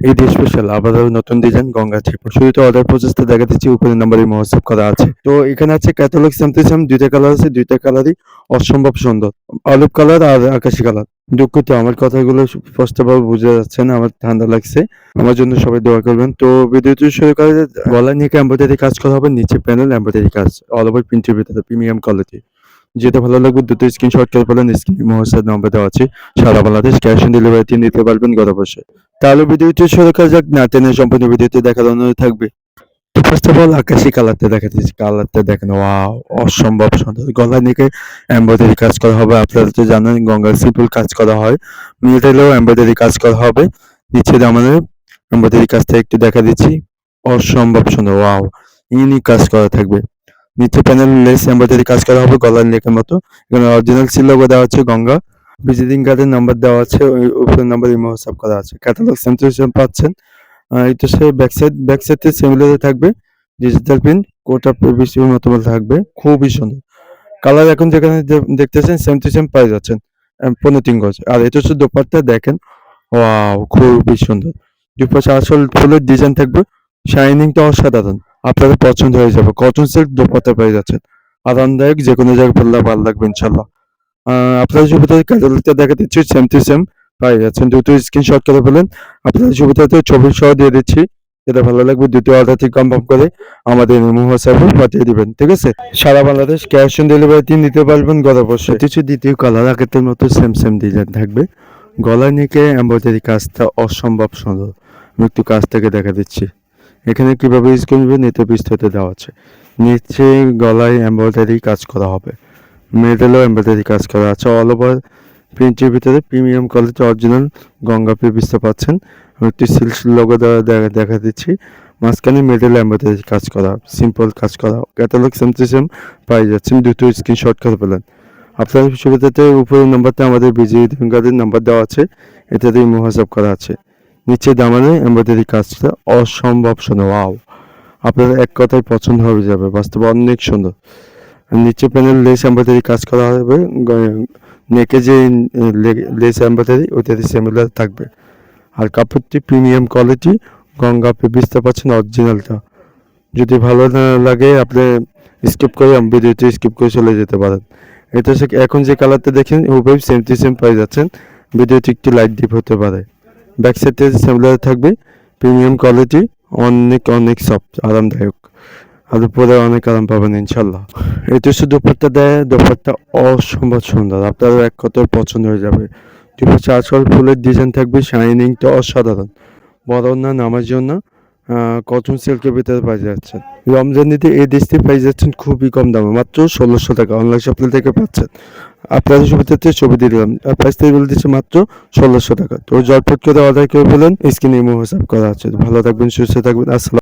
এই দিয়ে স্পেশাল আবারও নতুন ডিজাইন গঙ্গা থেকে শুরুতে অর্ডার প্রসেসটা দেখা দিচ্ছি উপরে নাম্বারে মহোৎসব করা আছে। তো এখানে আছে ক্যাটালগ সেম টু সেম দুইটা কালার আছে, দুইটা কালারই অসম্ভব সুন্দর। অলিভ কালার আর আকাশি কালার দুঃখিত, আমার কথাগুলো স্পষ্টভাবে বোঝা যাচ্ছে না, আমার ঠান্ডা লাগছে। আমার জন্য সবাই দোয়া করবেন। তো ভিডিওটি শুরু করে গলায় নিয়ে এম্ব্রয়ডারি কাজ করা হবে, নিচে প্যানেল এম্ব্রয়ডারি কাজ অল ওভার প্রিন্টের ভিতরে প্রিমিয়াম কোয়ালিটি যেটা ভালো লাগবে দুটো স্ক্রিনশট করে ফেলেন স্ক্রিনে মহোৎসব নাম্বার দেওয়া আছে। সারা বাংলাদেশ ক্যাশ অন ডেলিভারিতে নিতে পারবেন গত বসে তাহলে ভিডিওটি শুরু করা যাক, না টেনে সম্পূর্ণ ভিডিওতে দেখার অনুরোধ থাকবে। তো ফার্স্ট অফ অল আকাশি কালারটা দেখা দিচ্ছি কালারটা দেখেন ওয়াও অসম্ভব সুন্দর। গলা নিকে এমব্রয়ডারি কাজ করা হবে, আপনারা তো জানেন, গঙ্গার সিম্পল কাজ করা হয়। মিডলেও এমব্রয়ডারি কাজ করা হবে। নিচে আমাদের এমব্রয়ডারি কাজটা একটু দেখা দিচ্ছি। অসম্ভব সুন্দর ওয়াও ইউনিক কাজ করা থাকবে। নিচে প্যানেল লেস এমব্রয়ডারি কাজ করা হবে, গলার নেকের মতো। এখানে অরিজিনাল সিলোগো দেওয়া আছে, গঙ্গা। ভিজিটিং কার্ডের নাম্বার দেওয়া আছে, ওই নাম্বার ইমো হোয়াটসঅ্যাপ করা আছে। ক্যাটালগ সেন্টার পাচ্ছেন। এটা সে ব্যাক সাইড ব্যাক সাইডে সিমিলার থাকবে। ডিজিটাল প্রিন্ট কোটা পিভিসির মতো থাকবে। খুবই সুন্দর। কালার এখন যেখানে দেখতেছেন সেম টু সেম পাই যাচ্ছেন। পনেরো তিন গজ। আর এটা হচ্ছে দেখেন। ওয়াও, খুবই সুন্দর। দুপাশে আসল ফুলের ডিজাইন থাকবে। শাইনিংটা অসাধারণ। আপনাদের পছন্দ হয়ে যাবে। কটন সিল্ক দোপাট্টা পেয়ে যাচ্ছেন। আরামদায়ক যে কোনো জায়গায় পড়লে ভালো লাগবে ইনশাল্লাহ আহ, আপনাদের সুবিধার ক্যাটালগটা দেখা দিচ্ছি সেম টু সেম পেয়ে যাচ্ছেন। দুটো স্ক্রিনশট করে ফেলেন। আপনাদের সুবিধাতে ছবি সহ দিয়ে দিচ্ছি। যেটা ভালো লাগবে দুটো অর্ডার থেকে কনফার্ম করে আমাদের হোয়াটসঅ্যাপে পাঠিয়ে দিবেন ঠিক আছে? সারা বাংলাদেশ ক্যাশ অন ডেলিভারিতে নিতে পারবেন ঘরে বছর। কিছু দ্বিতীয় কালার আগের মতো সেম সেম ডিজাইন থাকবে। গলা নিকে এমব্রয়ডারি কাজটা অসম্ভব সুন্দর। আমি একটু কাজ থেকে দেখা দিচ্ছি। এখানে কীভাবে ইউজ করবে? নিতে বিস্তৃত দেওয়া আছে। নিচে গলায় এমব্রয়ডারি কাজ করা হবে। মিডলেও এমব্রয়ডারি কাজ করা আছে। অল ওভার প্রিন্টের ভিতরে প্রিমিয়াম কোয়ালিটি অরিজিনাল গঙ্গা পিসটা পাচ্ছেন। আমি একটি সিল্ক লোগো দেওয়া দেখা- দিচ্ছি। মাঝখানে মিডল এমব্রয়ডারি কাজ করা সিম্পল কাজ করা। ক্যাটালগ সেম টু সেম পাই যাচ্ছেন। দুটো স্ক্রিনশট করে পেলেন আপনার সুবিধাতে উপরের নাম্বারতে আমাদের বিজয়ী কার্ডের নাম্বার দেওয়া আছে। এটাতেই মহাসাব করা আছে। নিচে দামানে এমব্রয়ডারি কাজটা অসম্ভব সুন্দর, ওয়াও। আপনার এক কথায় পছন্দ হয়ে যাবে, বাস্তবে অনেক সুন্দর। নিচে প্যানেল লেস এমব্রয়ডারি কাজ করা হবে নেকে যে লেস এমব্রয়ডারি ওটাতে সিমিলার থাকবে। আর কাপড়টি প্রিমিয়াম কোয়ালিটি গঙ্গা বুঝতে পারছেন অরিজিনালটা যদি ভালো না লাগে, আপনি স্কিপ করে ভিডিওটি স্কিপ করে চলে যেতে পারেন। এটা এখন যে কালারটা দেখেন ওভাবে সেম টু সেম পাই যাচ্ছেন ভিডিওটি একটু লাইট ডিপ হতে পারে। ব্যাক সাইডে সিমিলার থাকবে। প্রিমিয়াম কোয়ালিটি অনেক অনেক সফট আরামদায়ক। আর উপরে অনেক আরাম পাবেন ইনশাল্লাহ। এটা শুধু দুপাট্টা দেয়, দুপাট্টা অসম্ভব সুন্দর। আপনার এক কথায় পছন্দ হয়ে যাবে। দুপাশে আজকাল ফুলের ডিজাইন থাকবে শাইনিংটা অসাধারণ। বড় না নামার জন্য। কটন সিল্কের ভিতরে পাই যাচ্ছেন রমজানিতে এই দেশটি পাই যাচ্ছেন খুবই কম দামে, মাত্র ষোলোশো টাকা। অনলাইন শপিং থেকে পাচ্ছেন। আপনাদের সুবিধাতে ছবি দিয়ে দিলাম। প্রাইস থেকে বলে দিচ্ছে মাত্র ষোলোশো টাকা। তো জটপট করে অর্ডার করে ফেলেন স্ক্রিনে ইমো হোয়াটসঅ্যাপ করা আছে। ভালো থাকবেন, সুস্থ থাকবেন। আসসালাম